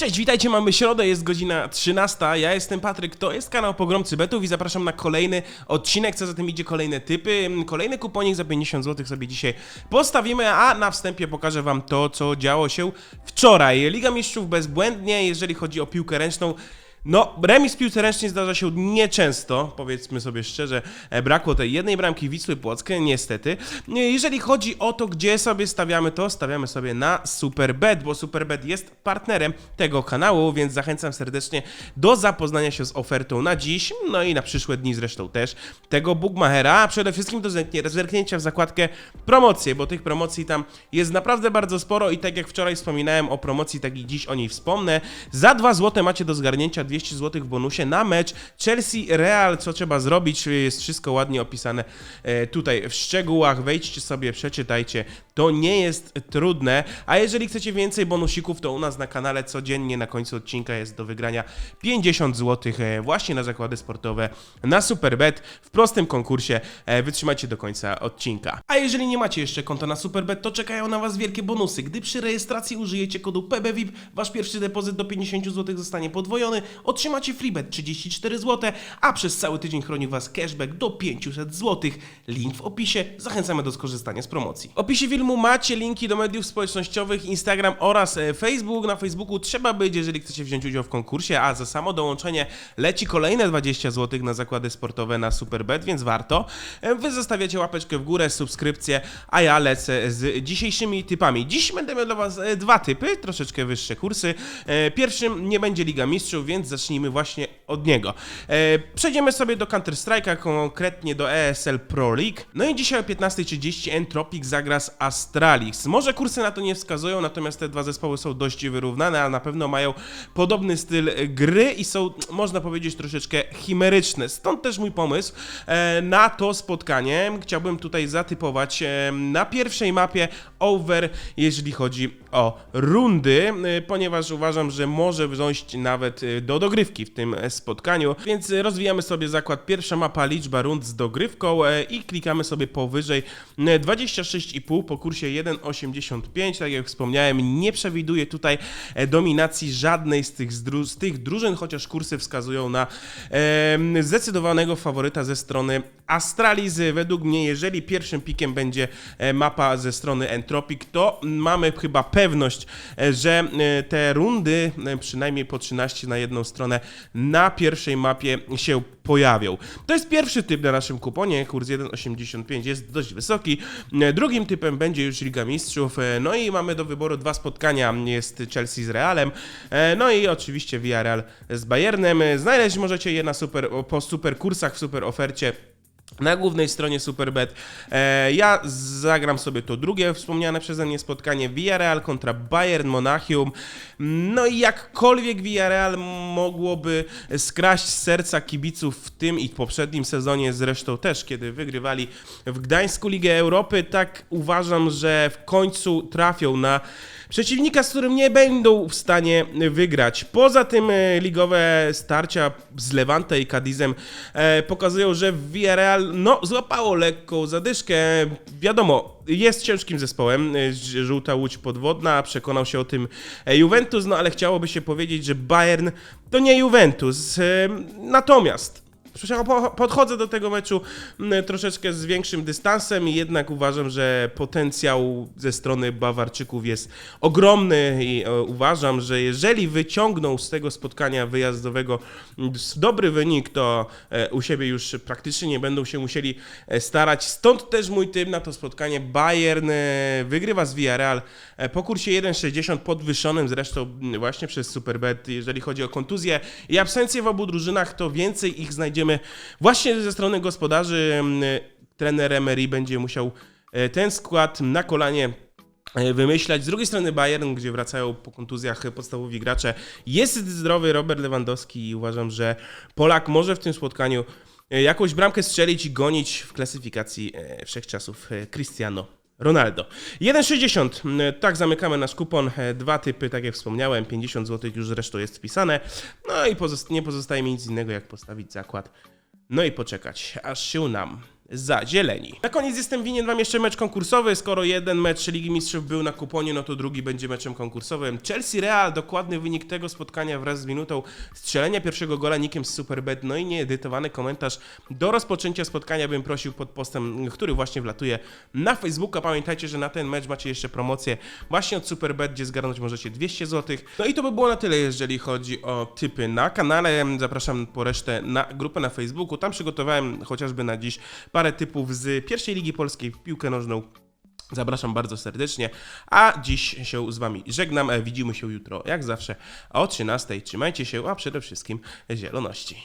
Cześć, witajcie, mamy środę, jest godzina 13, ja jestem Patryk, to jest kanał Pogromcy Betów i zapraszam na kolejny odcinek, co za tym idzie kolejne typy, kolejny kuponik za 50 zł sobie dzisiaj postawimy, a na wstępie pokażę wam to, co działo się wczoraj. Liga Mistrzów bezbłędnie, jeżeli chodzi o piłkę ręczną, no, remis w piłce ręcznej zdarza się nieczęsto, powiedzmy sobie szczerze, e, brakło tej jednej bramki Wisły Płockie, niestety. E, Jeżeli chodzi o to, gdzie sobie stawiamy to, stawiamy sobie na Superbet, bo Superbet jest partnerem tego kanału, więc zachęcam serdecznie do zapoznania się z ofertą na dziś, no i na przyszłe dni zresztą też, tego Bookmachera, a przede wszystkim do zerknięcia w zakładkę promocje, bo tych promocji tam jest naprawdę bardzo sporo i tak jak wczoraj wspominałem o promocji, tak i dziś o niej wspomnę. Za 2 zł macie do zgarnięcia 200 zł w bonusie na mecz Chelsea-Real. Co trzeba zrobić? Jest wszystko ładnie opisane e, tutaj w szczegółach. Wejdźcie sobie, przeczytajcie. To nie jest trudne. A jeżeli chcecie więcej bonusików, to u nas na kanale codziennie na końcu odcinka jest do wygrania 50 zł e, właśnie na zakłady sportowe na Superbet w prostym konkursie. E, Wytrzymajcie do końca odcinka. A jeżeli nie macie jeszcze konta na Superbet, to czekają na Was wielkie bonusy. Gdy przy rejestracji użyjecie kodu PBVIP, Wasz pierwszy depozyt do 50 zł zostanie podwojony, otrzymacie freebet 34 zł, a przez cały tydzień chroni Was cashback do 500 zł. Link w opisie. Zachęcamy do skorzystania z promocji. W opisie filmu macie linki do mediów społecznościowych, Instagram oraz e, Facebook. Na Facebooku trzeba być, jeżeli chcecie wziąć udział w konkursie, a za samo dołączenie leci kolejne 20 zł na zakłady sportowe na Superbet, więc warto. E, Wy zostawiacie łapeczkę w górę, subskrypcję, a ja lecę z dzisiejszymi typami. Dziś będę miał dla Was e, dwa typy, troszeczkę wyższe kursy. Pierwszym nie będzie Liga Mistrzów, więc zacznijmy właśnie od niego. Przejdziemy sobie do Counter-Strike'a, konkretnie do ESL Pro League. No i dzisiaj o 15.30 Entropic zagra z Astralis. Może kursy na to nie wskazują, natomiast te dwa zespoły są dość wyrównane, a na pewno mają podobny styl gry i są, można powiedzieć, troszeczkę chimeryczne. Stąd też mój pomysł e, na to spotkanie. Chciałbym tutaj zatypować e, na pierwszej mapie over, jeżeli chodzi o rundy, e, ponieważ uważam, że może wziąć nawet e, do dogrywki w tym e, spotkaniu, więc e, rozwijamy sobie zakład. Pierwsza mapa, liczba rund z dogrywką e, i klikamy sobie powyżej. E, 26,5 po kursie 1,85, tak jak wspomniałem, nie przewiduję tutaj e, dominacji żadnej z tych, z tych drużyn, chociaż kursy wskazują na em, zdecydowanego faworyta ze strony Astralis. Według mnie, jeżeli pierwszym pikiem będzie e, mapa ze strony Entropic, to mamy chyba pewność, e, że e, te rundy, e, przynajmniej po 13 na jedną stronę, na pierwszej mapie się pojawią. To jest pierwszy typ na naszym kuponie, kurs 1,85 jest dość wysoki. Drugim typem będzie już Liga Mistrzów, no i mamy do wyboru dwa spotkania, jest Chelsea z Realem, no i oczywiście Villarreal z Bayernem. Znaleźć możecie je na super, po super kursach w super ofercie. Na głównej stronie Superbet e, ja zagram sobie to drugie wspomniane przeze mnie spotkanie Villarreal kontra Bayern Monachium. No i jakkolwiek Villarreal mogłoby skraść z serca kibiców w tym i w poprzednim sezonie zresztą też, kiedy wygrywali w Gdańsku Ligę Europy, tak uważam, że w końcu trafią na przeciwnika, z którym nie będą w stanie wygrać. Poza tym e, ligowe starcia z Levante i Cadizem e, pokazują, że Villarreal no, złapało lekką zadyszkę. Wiadomo, jest ciężkim zespołem, ż- żółta łódź podwodna, przekonał się o tym e, Juventus, no ale chciałoby się powiedzieć, że Bayern to nie Juventus. Natomiast Po- Podchodzę do tego meczu mm, troszeczkę z większym dystansem i jednak uważam, że potencjał ze strony Bawarczyków jest ogromny i e, uważam, że jeżeli wyciągną z tego spotkania wyjazdowego mm, dobry wynik, to e, u siebie już praktycznie nie będą się musieli e, starać. Stąd też mój typ na to spotkanie. Bayern wygrywa z Villarreal po kursie 1,60 podwyższonym zresztą mm, właśnie przez Superbet. Jeżeli chodzi o kontuzje i absencje w obu drużynach, to więcej ich znajdziemy właśnie ze strony gospodarzy. Mm, Trener Emery będzie musiał e, ten skład na kolanie e, wymyślać. Z drugiej strony Bayern, gdzie wracają po kontuzjach podstawowi gracze, jest zdrowy Robert Lewandowski i uważam, że Polak może w tym spotkaniu e, jakąś bramkę strzelić i gonić w klasyfikacji wszechczasów Cristiano Ronaldo. 1,60. Mm, Tak, zamykamy nasz kupon. Dwa typy, tak jak wspomniałem, 50 zł już zresztą jest wpisane. No i pozost- nie pozostaje mi nic innego, jak postawić zakład. No i poczekać, aż się nam za zieleni. Na koniec jestem winien wam jeszcze mecz konkursowy. Skoro jeden mecz Ligi Mistrzów był na kuponie, no to drugi będzie meczem konkursowym. Chelsea Real, dokładny wynik tego spotkania wraz z minutą strzelenia pierwszego gola nikiem z Superbet, no i nieedytowany komentarz do rozpoczęcia spotkania bym prosił pod postem, który właśnie wlatuje na Facebooka. Pamiętajcie, że na ten mecz macie jeszcze promocję właśnie od Superbet, gdzie zgarnąć możecie 200 zł. No i to by było na tyle, jeżeli chodzi o typy na kanale. Zapraszam po resztę na grupę na Facebooku. Tam przygotowałem chociażby na dziś parę typów z pierwszej ligi polskiej w piłkę nożną. Zapraszam bardzo serdecznie, a dziś się z Wami żegnam. E, Widzimy się jutro, jak zawsze, o 13. Trzymajcie się, a przede wszystkim zieloności.